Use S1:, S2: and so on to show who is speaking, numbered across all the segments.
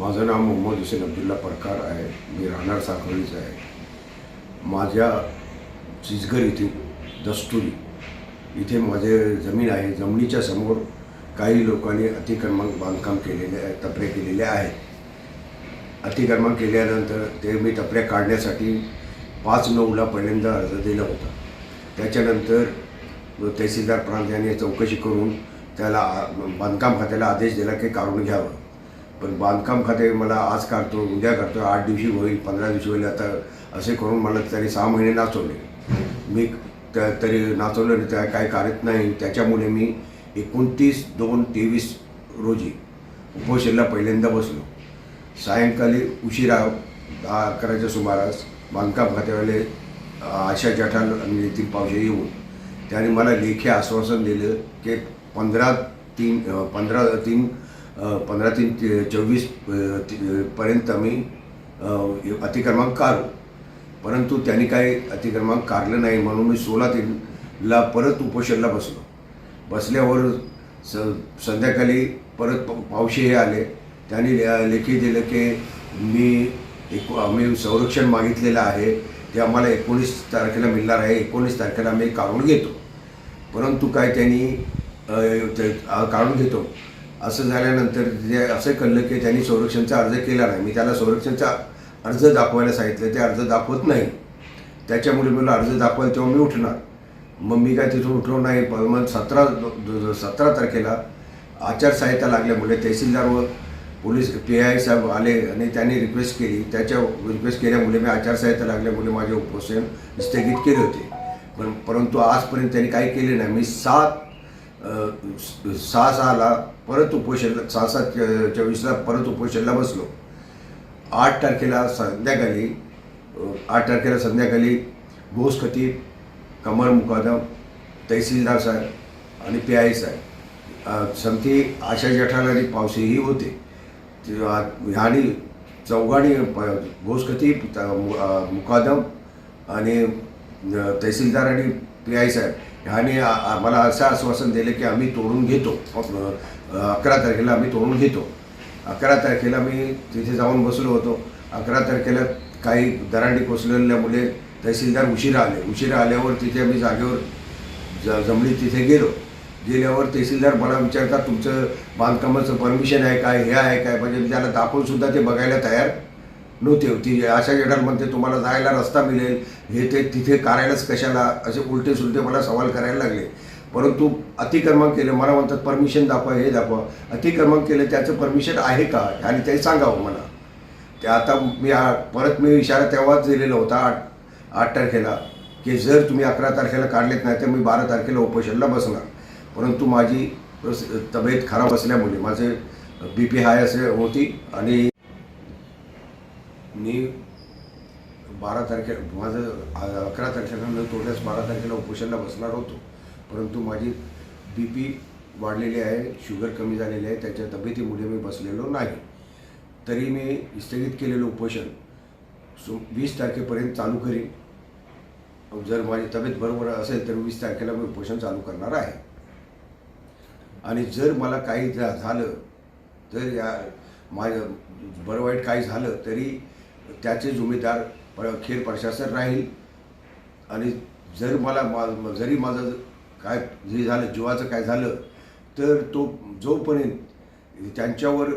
S1: माझं नाव मोहम्मद हुसेन अब्दुल्ला परकार आहे. मी राहणार साखळीचं आहे. माझ्या चिजगर इथे दस्तुरी इथे माझे जमीन आहे. जमिनीच्या समोर काही लोकांनी अतिक्रमण बांधकाम केलेले आहे टपरे केलेले आहेत. अतिक्रमण केल्यानंतर ते मी तपऱ्या काढण्यासाठी पाच नऊला पहिल्यांदा अर्ज दिला होता. त्याच्यानंतर तहसीलदार प्रांत यांनी चौकशी करून त्याला आ- बांधकाम खात्याला आदेश दिला की काढून घ्यावं. पण बांधकाम खाते मला आज काढतो उद्या काढतो आठ दिवशी होईल पंधरा दिवशी होईल आता असे करून मला तरी सहा महिने नाचवले. मी त्या तरी नाचवलं आणि त्या काय कार्यत नाही. त्याच्यामुळे मी एकोणतीस दोन तेवीस रोजी उपोषणला पहिल्यांदा बसलो. सायंकाळी उशिरा दहा अकराच्या सुमारास बांधकाम खात्यावाले आशा जठाल आणि नितीन पावशे येऊन त्याने मला लेखी आश्वासन दिलं की पंधरा तीन पंधरा तीन पंधरा तीन ते चोवीसपर्यंत आम्ही अतिक्रमांक काढू. परंतु त्यांनी काही अतिक्रमांक काढलं नाही म्हणून मी सोळा तीनला परत उपोषणला बसलो. बसल्यावर स संध्याकाळी परत प- पावशे हे आले. त्यांनी लेखी दिलं की मी एक आम्ही संरक्षण मागितलेलं आहे. ते आम्हाला एकोणीस तारखेला मिळणार आहे. एकोणीस तारखेला आम्ही काढून घेतो. परंतु काय त्यांनी ते काढून घेतो? असं झाल्यानंतर जे असं कळलं की त्यांनी संरक्षणचा अर्ज केला नाही. मी त्याला संरक्षणचा अर्ज दाखवायला सांगितलं. ते अर्ज दाखवत नाही. त्याच्यामुळे मला अर्ज दाखवायला तेव्हा मी उठणार. मग मी काय तिथून उठलो नाही. मग सतरा सतरा तारखेला आचारसंहिता लागल्यामुळे तहसीलदार व पोलीस पी आय साहेब आले आणि त्यांनी रिक्वेस्ट केली. त्याच्या रिक्वेस्ट केल्यामुळे मी आचारसंहिता लागल्यामुळे माझे उपोषण स्थगित केले होते. पण परंतु आजपर्यंत त्यांनी काही केले नाही. मी सात सहा सहाला परत उपोषणला सहा सात च- चोवीसला परत उपोषणला बसलो. आठ तारखेला संध्याकाळी आठ तारखेला संध्याकाळी घोष खतीब कमल मुकादम तहसीलदार साहेब आणि पी आय साहेब. अ, समती आशा जठाल आणि पावसेही होते. ते ह्यानी चौघाणी घोष खतीब मुकादम आणि तहसीलदार आणि पी आय साहेब ह्याने मला आम्हाला असं आश्वासन दिले की आम्ही तोडून घेतो. अकरा तारखेला आम्ही तोडून घेतो. अकरा तारखेला मी तिथे जाऊन बसलो होतो. अकरा तारखेला काही दरांडी मुले तहसीलदार उशिरा आले. उशिरा आल्यावर तिथे आम्ही जागेवर ज जमिनीत तिथे गेलो. गेल्यावर तहसीलदार मला विचारतात तुमचं बांधकामाचं परमिशन आहे काय हे आहे काय? म्हणजे त्याला दाखवूनसुद्धा ते बघायला तयार नव्हते ती आशा जेठाल तुम्हाला जायला रस्ता मिळेल. हे ते तिथे करायलाच कशाला असे उलटे सुलटे मला सवाल करायला लागले. परंतु अतिक्रमण केलं. मला म्हणतात परमिशन दाखवा हे दाखवा. अतिक्रमण केलं. त्याचं परमिशन आहे का? आणि ते सांगावं मला. ते आता मी परत मी इशारा तेव्हाच दिलेला होता आठ आठ तारखेला की जर तुम्ही अकरा तारखेला काढलेत नाही तर मी बारा तारखेला उपोषणला बसणार. परंतु माझी तब्येत खराब असल्यामुळे माझे बी पी हाय असे होती आणि मी बारा तारखेला माझं अकरा तारखेला न तोडल्यास बारा तारखेला उपोषणला बसणार होतो. परंतु माझी बी पी वाढलेली आहे शुगर कमी झालेली आहे त्याच्या तब्येतीमुळे मी बसलेलो नाही. तरी मी स्थगित केलेलं उपोषण सो वीस तारखेपर्यंत चालू करीन. जर माझी तब्येत बरोबर असेल तर वीस तारखेला मी उपोषण चालू करणार आहे. आणि जर मला काही झा- झालं तर या माझं बरं वाईट काही झालं तरी त्याचे जुमेदार प- खेड प्रशासन राहील. आणि जर मला मा जरी माझं काय जे झालं जीवाचं काय झालं तर तो जोपर्यंत त्यांच्यावर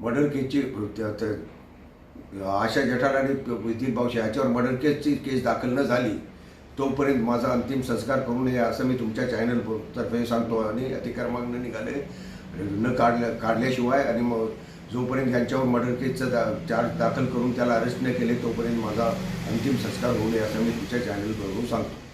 S1: मर्डर केसची त्या- आशा जठार आणि नितीन बावशी याच्यावर मर्डर केसची केस दाखल न झाली तोपर्यंत माझा अंतिम संस्कार करू नये असं मी तुमच्या चॅनल तर्फे सांगतो. आणि अतिक्रमांक निघाले न काढल्या काढल्याशिवाय आणि मग जोपर्यंत यांच्यावर मर्डर केसचा दा चार्ज दाखल करून त्याला अरेस्ट न केले तोपर्यंत माझा अंतिम संस्कार होऊ नये असं मी तुमच्या चॅनलवरून सांगतो.